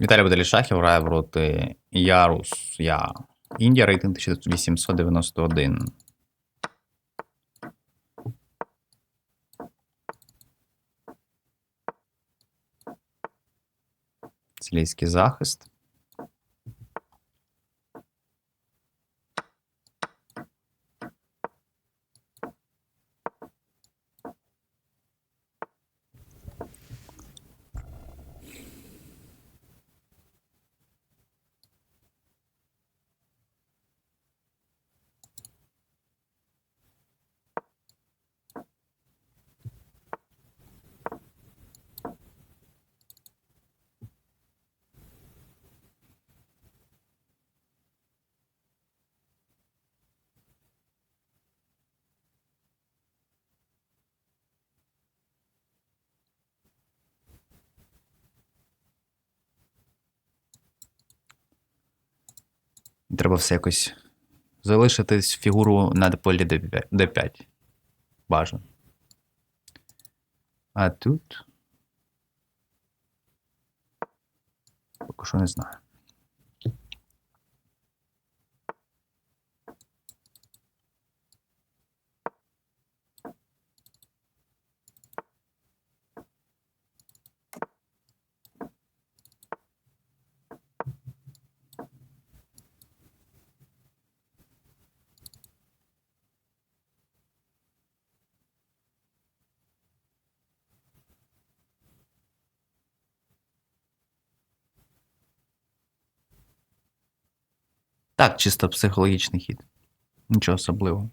Віталій Баделішахів грає проти Ярус. Я. Індія рейтинг 1891. Сілійський захист. Треба все якось залишити фігуру на полі d5. Бажано. А тут. Поки що не знаю. Так, чисто психологічний хід. Нічого особливого.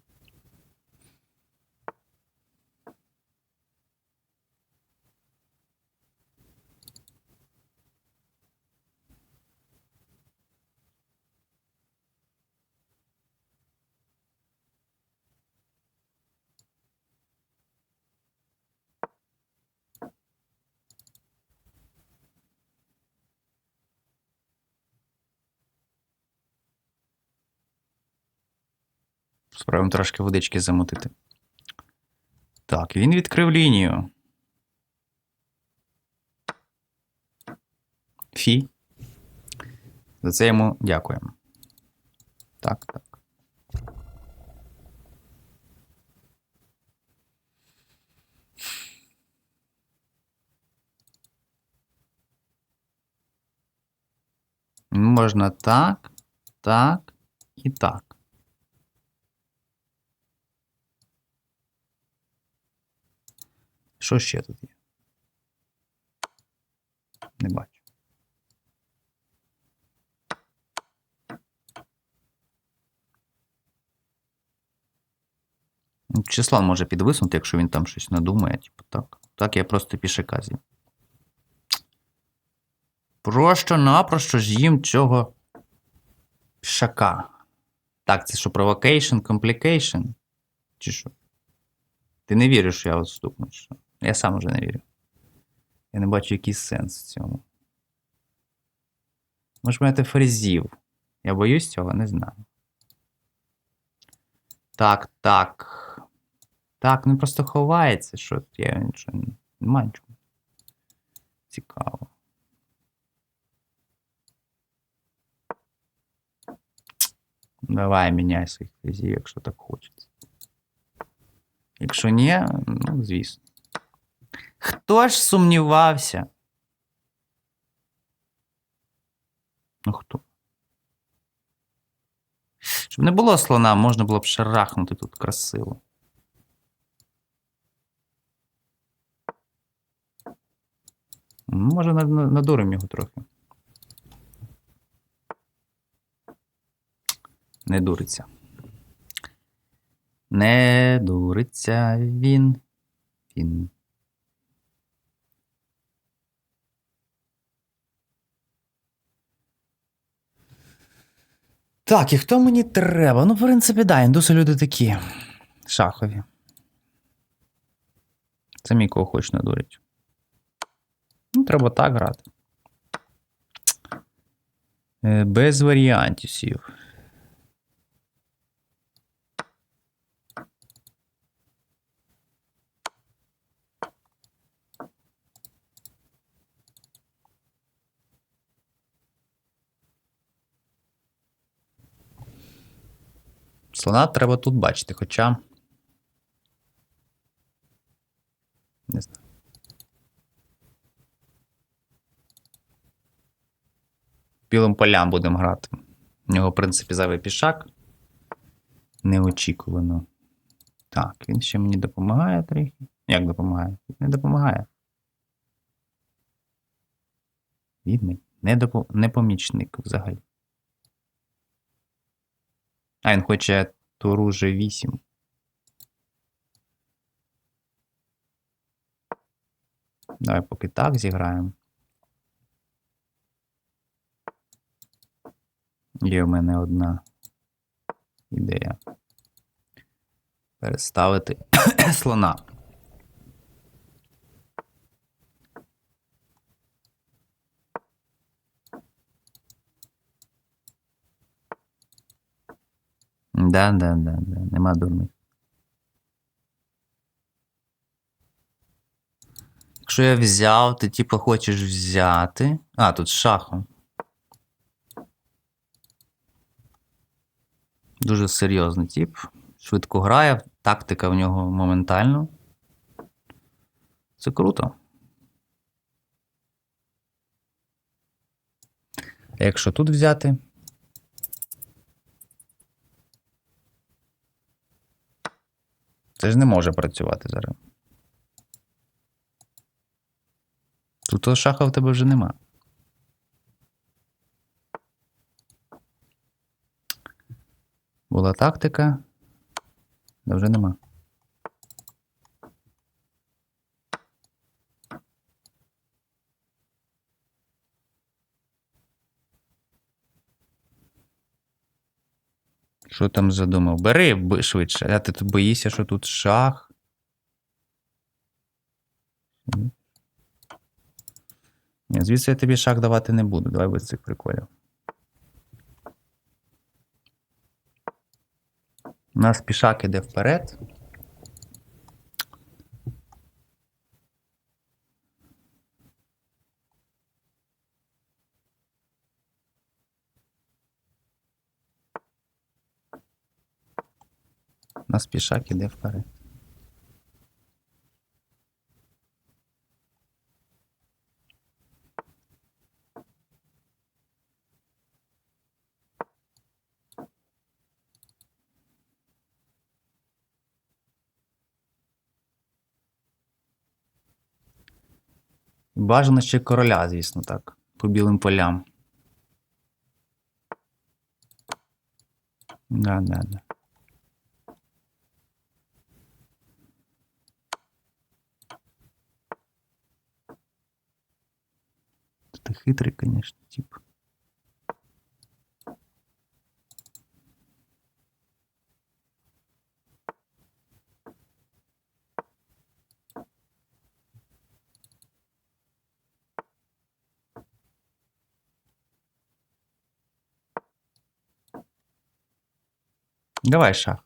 Спробуємо трошки водички замутити. Так, він відкрив лінію. Фі. За це йому дякуємо. Так, так. Можна так, так і так. Що ще тут є? Не бачу. Ну, Числан може підвиснути, якщо він там щось надумає, типу так. Так, я просто пішака з'їм. Просто-напросто з'їм цього пішака. Так, це що, provocation, complication? Чи що? Ти не віриш, що я відступну? що? Я сам уже не вірю. Я не бачу якийсь сенс в цьому. Може мати фрезів. Я боюсь цього, не знаю. Так, так. Так, ну просто ховається, що я нічого не нічого. Цікаво. Давай міняй своїх фрезів, якщо так хочеться. Якщо ні, ну, звісно. Хто ж сумнівався? Ну хто? Щоб не було слона, можна було б шарахнути тут красиво. Може, над- над- надуримо його трохи. Не дуриться. Не дуриться він. Він. Так, і хто мені треба? Ну, в принципі, да, індуси люди такі. Шахові. Це мій кого хоч надурить. Ну, треба так грати. Е, Без варіантів. Слона треба тут бачити, хоча. Не знаю. Білим полям будемо грати. У нього, в принципі, зайвий пішак. Неочікувано. Так, він ще мені допомагає трохи. Як допомагає? Не допомагає. Відмінь. Не, допо... не помічник взагалі. А він хоче туру G8. Давай поки так зіграємо. Є в мене одна ідея. Переставити слона. Да, да, да, да, нема дурних. Якщо я взяв, ти типу хочеш взяти. А, тут шахом. Дуже серйозний тип. Швидко грає, тактика в нього моментально. Це круто. А якщо тут взяти. Це ж не може працювати зараз. Тут шаха в тебе вже нема. Була тактика. але вже нема. Що там задумав? Бери швидше, а ти боїшся, що тут шах. Ні, звідси я тобі шах давати не буду. Давай без цих приколів. У нас пішак іде вперед. Нас пішак іде вперед. Бажано ще короля, звісно, так. По білим полям. Да, да, да. Хитрый, конечно, тип. Давай шах.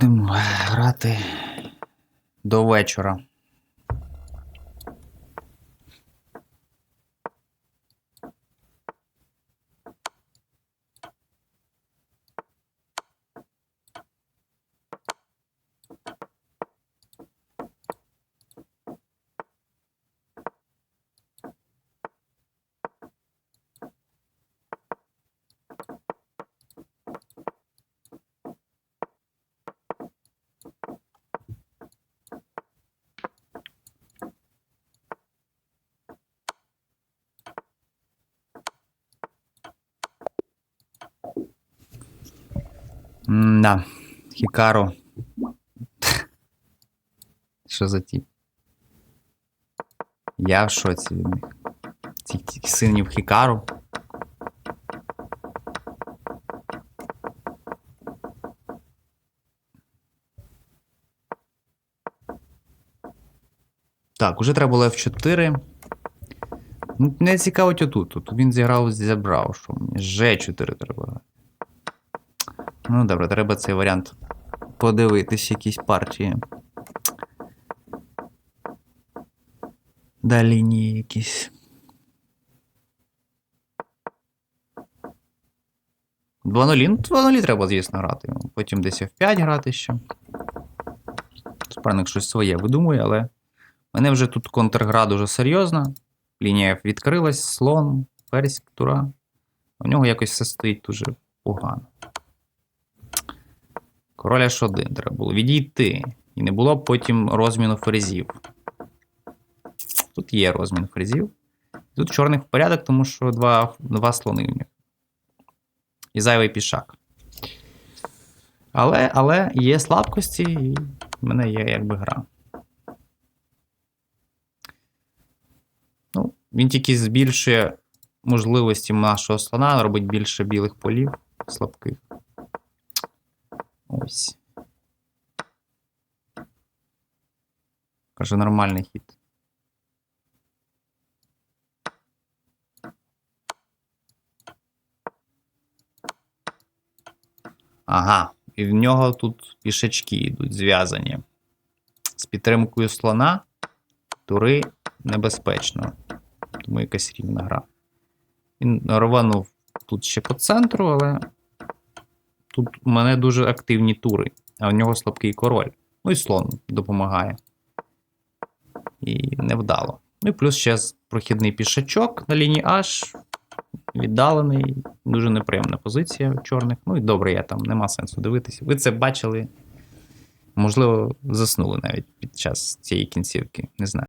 Будемо грати до вечора. Да, Хікаро. Що за тіп? Я в шоці від них. Цих синів Хікару. Так, уже треба було F4. Ну, Не цікавить отут. Тут він зіграв зібрав, що мені. G4 треба. Ну, добре, треба цей варіант подивитись, якісь партії. Да, лінії якісь. Два нулі. Ну, два нулі треба, звісно, грати. Потім десь F5 грати ще. Суперник щось своє видумує, але. мене вже тут контргра дуже серйозна. Лінія F відкрилась, слон, ферзь, тура. У нього якось все стоїть дуже погано. Король H1 треба було відійти. І не було б потім розміну ферзів. Тут є розмін фрезів. Тут чорних в порядок, тому що два, два слони в них. І зайвий пішак. Але, але є слабкості, і в мене є якби гра. Ну, він тільки збільшує можливості нашого слона, робить більше білих полів слабких. Ось. Каже, нормальний хід. Ага, і в нього тут пішачки йдуть зв'язані. З підтримкою слона тури небезпечно. Тому якась рівна гра. Він рванув тут ще по центру, але тут у мене дуже активні тури, а в нього слабкий король. Ну і слон допомагає. І невдало. Ну і плюс ще прохідний пішачок на лінії H. Віддалений, дуже неприємна позиція у чорних. Ну і добре, я там нема сенсу дивитися. Ви це бачили. Можливо, заснули навіть під час цієї кінцівки. Не знаю.